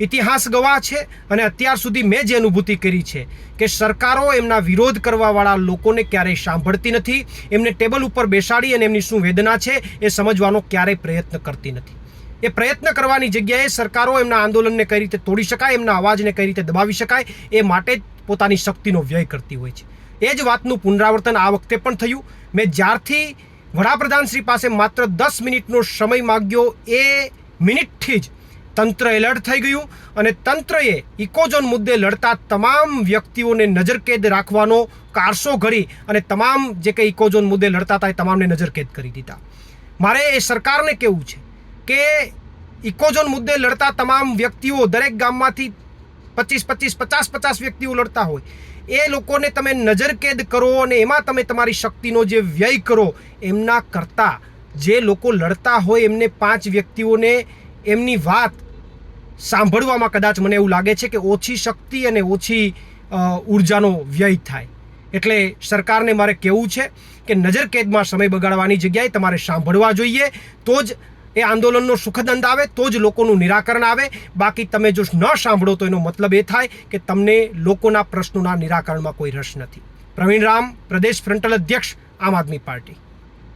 ઇતિહાસ ગવાહ છે અને અત્યાર સુધી મેં જે અનુભૂતિ કરી છે કે સરકારો એમના વિરોધ કરવાવાળા લોકોને ક્યારેય સાંભળતી નથી, એમને ટેબલ ઉપર બેસાડી અને એમની શું વેદના છે એ સમજવાનો ક્યારેય પ્રયત્ન કરતી નથી. એ પ્રયત્ન કરવાની જગ્યાએ સરકારો એમના આંદોલનને કઈ રીતે તોડી શકાય, એમના અવાજને કઈ રીતે દબાવી શકાય, એ માટે જ પોતાની શક્તિનો વ્યય કરતી હોય છે. એ જ વાતનું પુનરાવર્તન આ વખતે પણ થયું. મેં જ્યારથી વડાપ્રધાન શ્રી પાસે માત્ર દસ મિનિટનો સમય માગ્યો, એ મિનિટથી જ તંત્ર એલર્ટ થઈ ગયું અને તંત્રએ ઇકોઝોન મુદ્દે લડતા તમામ વ્યક્તિઓને નજરકેદ રાખવાનો કારસો ઘડી અને તમામ જે કંઈ ઇકોઝોન મુદ્દે લડતા હતા એ તમામને નજરકેદ કરી દીધા. મારે એ સરકારને કહેવું છે કે ઇકોઝોન મુદ્દે લડતા તમામ વ્યક્તિઓ દરેક ગામમાંથી પચીસ પચીસ, પચાસ પચાસ વ્યક્તિઓ લડતા હોય. એ લોકોને તમે નજરકેદ કરો અને એમાં તમે તમારી શક્તિનો જે વ્યય કરો એમના કરતાં જે લોકો લડતા હોય એમને પાંચ વ્યક્તિઓને એમની વાત સાંભળવામાં કદાચ મને એવું લાગે છે કે ઓછી શક્તિ અને ઓછી ઉર્જાનો વ્યય થાય. એટલે સરકારને મારે કહેવું છે કે નજરકેદમાં સમય બગાડવાની જગ્યાએ તમારે સાંભળવા જોઈએ. તો જ એ આંદોલનનો સુખદ અંત આવે, તો જ લોકોનું નિરાકરણ આવે. બાકી તમે જો ન સાંભળો તો એનો મતલબ એ થાય કે તમને લોકોના પ્રશ્નોના નિરાકરણમાં કોઈ રસ નથી. પ્રવીણ રામ, પ્રદેશ ફ્રન્ટલ અધ્યક્ષ, આમ આદમી પાર્ટી.